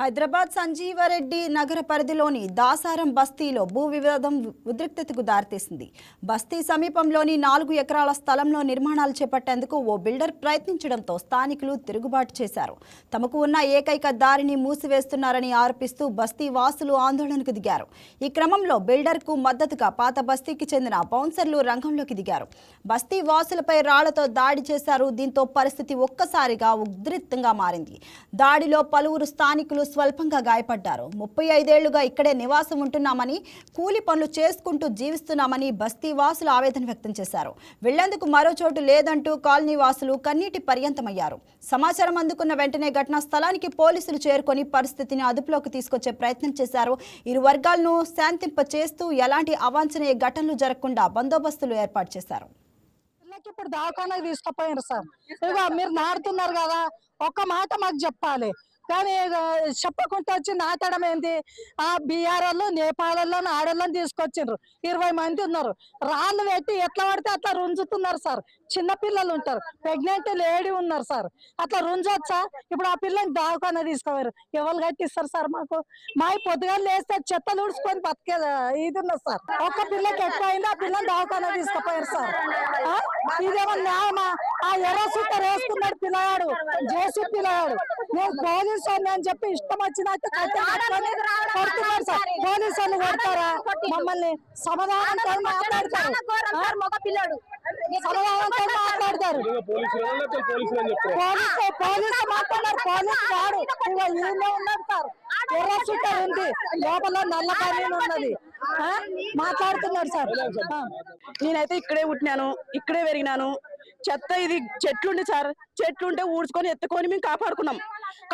హైదరాబాద్ సంజీవరెడ్డి నగర పరిధిలోని దాసారం బస్తీలో భూ వివాదం ఉద్రిక్తతకు దారితీసింది. బస్తీ సమీపంలోని నాలుగు ఎకరాల స్థలంలో నిర్మాణాలు చేపట్టేందుకు ఓ బిల్డర్ ప్రయత్నించడంతో స్థానికులు తిరుగుబాటు చేశారు. తమకు ఉన్న ఏకైక దారిని మూసివేస్తున్నారని ఆరోపిస్తూ బస్తీ వాసులు ఆందోళనకు దిగారు. ఈ క్రమంలో బిల్డర్కు మద్దతుగా పాత బస్తీకి చెందిన బౌన్సర్లు రంగంలోకి దిగారు. బస్తీ వాసులపై రాళ్ళతో దాడి చేశారు. దీంతో పరిస్థితి ఒక్కసారిగా ఉద్రిక్తంగా మారింది. దాడిలో పలువురు స్థానికులు స్వల్పంగా గాయపడ్డారు. ముప్పై ఐదేళ్ళుగా ఇక్కడే నివాసం ఉంటున్నామని కూలి పనులు చేసుకుంటూ జీవిస్తున్నామని బస్తీ వాసులు ఆవేదన వ్యక్తం చేశారు. వెళ్ళేందుకు మరో చోటు లేదంటూ కాలనీ వాసులు కన్నీటి పర్యంతమయ్యారు. సమాచారం అందుకున్న వెంటనే ఘటనా స్థలానికి పోలీసులు చేరుకొని పరిస్థితిని అదుపులోకి తీసుకొచ్చే ప్రయత్నం చేశారు. ఇరు వర్గాలను శాంతింప చేస్తూ ఎలాంటి అవాంఛనీయ ఘటనలు జరగకుండా బందోబస్తులు ఏర్పాటు చేశారు. పిల్లకి ఇప్పుడు దవాఖానకు తీసుకుపోయారు సార్. ఇక మీరు నాడుతున్నారు కదా ఒక్క మాట మాకు చెప్పాలి. కానీ చెప్పకుండా వచ్చి నాటడం ఏంది? ఆ బీఆర్ఎల్ నేపాల్లో ఆడోళ్ళని తీసుకొచ్చిండ్రు. ఇరవై మంది ఉన్నారు. రాళ్ళు పెట్టి ఎట్లా పడితే అట్లా రుంజుతున్నారు సార్. చిన్న పిల్లలు ఉంటారు. ప్రెగ్నెంట్ లేడీ ఉన్నారు సార్. అట్లా రుంజొచ్చా? ఇప్పుడు ఆ పిల్లని దవాఖాన తీసుకోవారు ఎవరు కట్టిస్తారు సార్ మాకు? మా పొద్దుగా లేస్తే చెత్తలు తుడుచుకొని బతికే ఇది ఉన్నది సార్. ఒక్క పిల్లకి ఎక్కువ అయింది ఆ పిల్లని దవాఖాన తీసుకుపోయారు సార్. ఇదేమో న్యాయమా? ఆ ఎర్ర సూటర్ వేసుకున్నాడు పిల్లగాడు జేసీ పిల్లగాడు నేను పోలీసు వాడిని అని చెప్పి ఇష్టం వచ్చినట్టు కొడుతున్నారు సార్. పోలీసు వాళ్ళు కొడతారా? మమ్మల్ని సమాధానంతో మాట్లాడతారు? సమాధానంతో మాట్లాడతారు. అని పోలీసు పోలీసు మాట్లాడారు పోలీసు వాడు. ఈయన ఉన్నాడు సార్. ఎర్ర సూటర్ ఉంది. లోపల నల్ల పని ఉన్నది. ఆ? మాట్లాడుతున్నాడు సార్. నేనైతే ఇక్కడే పుట్టినాను. ఇక్కడే పెరిగినాను. చెత్త ఇది చెట్లుండి సార్. చెట్లుంటే ఊడ్చుకొని ఎత్తుకొని మేము కాపాడుకున్నాం.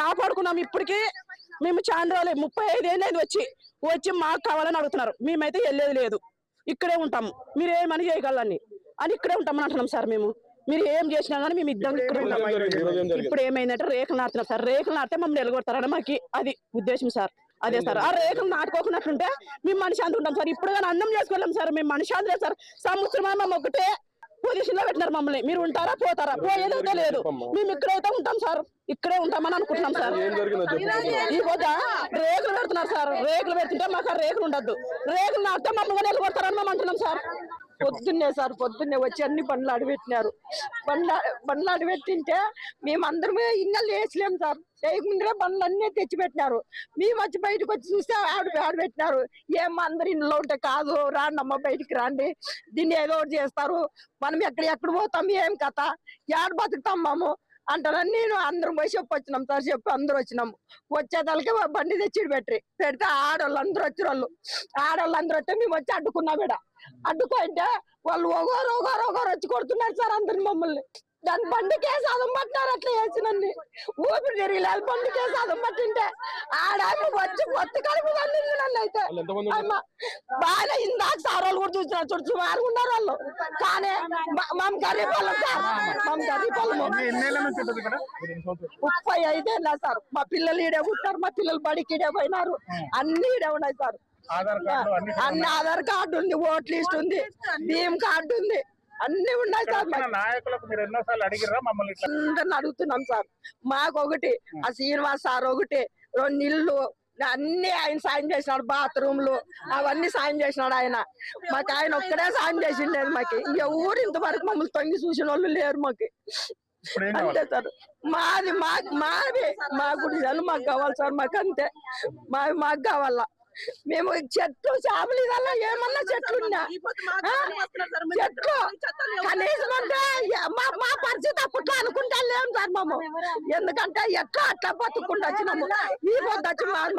కాపాడుకున్నాం ఇప్పటికీ మేము చాలా రోజులు ముప్పై ఐదు ఏళ్ళు అయింది వచ్చి. వచ్చి మాకు కావాలని అడుగుతున్నారు. మేమైతే వెళ్ళేది లేదు. ఇక్కడే ఉంటాము మీరు ఏమని చేయగలని అని ఇక్కడే ఉంటామని అంటున్నాం సార్ మేము. మీరు ఏం చేసినా కానీ మేము ఇద్దరం ఇక్కడ ఉంటాం? ఇప్పుడు ఏమైందంటే రేకులు నాటుతున్నాం సార్. రేకులు నాటితే మమ్మల్ని నిలగొడతారని మాకు అది ఉద్దేశం సార్. అదే సార్. ఆ రేకులు నాటుకోకున్నట్లుంటే మేము మనశాంతి ఉంటాం సార్. ఇప్పుడు కానీ అన్నం చేసుకోలేం సార్. మేము మనశాంతి లేదు సార్. సంవత్సరం మేము ఒకటే పొజిషన్లో పెట్టినారు మమ్మల్ని. మీరు ఉంటారా? పోతారా? పోయేదైతే లేదు. మేము ఇక్కడైతే ఉంటాం సార్. ఇక్కడే ఉంటామని అనుకుంటున్నాం సార్. ఏం జరిగిందో చెప్పు. ఈ పొద్దు రేకులు పెడుతున్నారు సార్. రేకులు పెడుతుంటే మాకు రేకులు ఉండద్దు. రేకులు నాటితే మమ్మల్ని నిలబడతారని మేము అంటున్నాం సార్. పొద్దున్నే సార్ పొద్దున్నే వచ్చి అన్ని బండ్లు అడిపెట్టినారు. బండ్లు బండ్లు అడిపెట్టింటే మేమందరమే ఇన్నలు వేసలేం సార్. చేయకుండా బండ్లు అన్నీ తెచ్చిపెట్టినారు. మేము వచ్చి బయటకు వచ్చి చూస్తే ఆవిడ ఆడబెట్టినారు ఏమో అందరు ఇంట్లో ఉంటే కాదు రాండి అమ్మ బయటికి రండి. దీన్ని ఏదో ఒకటి చేస్తారు. మనం ఎక్కడ ఎక్కడ పోతాం? ఏం కథ? ఏడు బతుకుతాం మాము? అంటారని నేను అందరం పోయి చెప్పి వచ్చినాం సార్ చెప్పి అందరూ వచ్చినాము వచ్చేదానికి బండి తెచ్చి పెట్టి పెడితే ఆడవాళ్ళు అందరూ వచ్చిన వాళ్ళు ఆడవాళ్ళు అందరూ వస్తే మేము వచ్చి అడ్డుకున్నాం ఈడ అడ్డుకుంటే వాళ్ళు ఒకరు ఒకరు ఒకరు వచ్చి కొడుతున్నారు సార్ అందరిని మమ్మల్ని. దాని బండి కేసు అదం పట్టినారు అట్లా వేసినండి ఊపిరి తిరిగిలేదు బండి కేసు అదం పట్టింటే ఆడాక వచ్చి కొత్త కలుపు వండింది నన్ను అయితే. బాగా కూడా చూసినారు చూడు సుమారు ఉన్నారు వాళ్ళు. కానీ మ- మేము గరీబ్ వాళ్ళం సార్. మేము గరీబ్? ముప్పై ఐదేళ్ళ సార్. మా పిల్లలు ఈడే పుట్టారు మా పిల్లలు బడికి ఈడే పోయినారు. అన్ని ఈడే ఉన్నాయి సార్. ఆధార్ కార్డు అన్ని ఆధార్ కార్డు ఉంది ఓట్ లిస్ట్ ఉంది భీమ్ కార్డు ఉంది. అన్ని ఉన్నాయి సార్ వచ్చిన నాయకులకు మీరు ఎన్నోసార్లు అడిగిర్రా మమ్మల్ని ఇట్లా? అందరిని అడుగుతున్నాం సార్. మాకు ఒకటి ఆ శ్రీనివాస్ సార్ ఒకటి రెండు ఇల్లు అన్ని ఆయన సాయం చేసినాడు బాత్రూమ్లు అవన్నీ సాయం చేసినాడు ఆయన. మాకు ఆయన ఒక్కడే సాయం చేసిండేది మాకు. ఇంక ఊరు ఇంతవరకు మమ్మల్ని తొంగి చూసిన వాళ్ళు లేరు మాకు. అంతే సార్. మాది మాకు మాది మా గుడిసెలు మాకు కావాలి సార్ మాకు అంతే. మావి మాకు కావాలా. మేము చెట్లు చేపలు ఇదల్లా ఏమన్నా చెట్లు ఉన్నా? చెట్లు. కనీసం అంటే మా మా పరిస్థితి అప్పట్లో ఏం ధర్మము? ఎందుకంటే ఎట్లా అట్లా బతుకుండా వచ్చినాము? ఈ వచ్చి మాది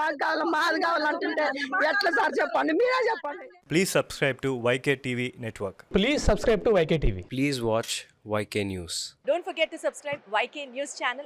మాది కావాలంటుంటే ఎట్లా సార్ చెప్పండి? మీరే చెప్పండి. Please subscribe to YK TV network please subscribe to YK TV please watch YK news don't forget to subscribe YK news channel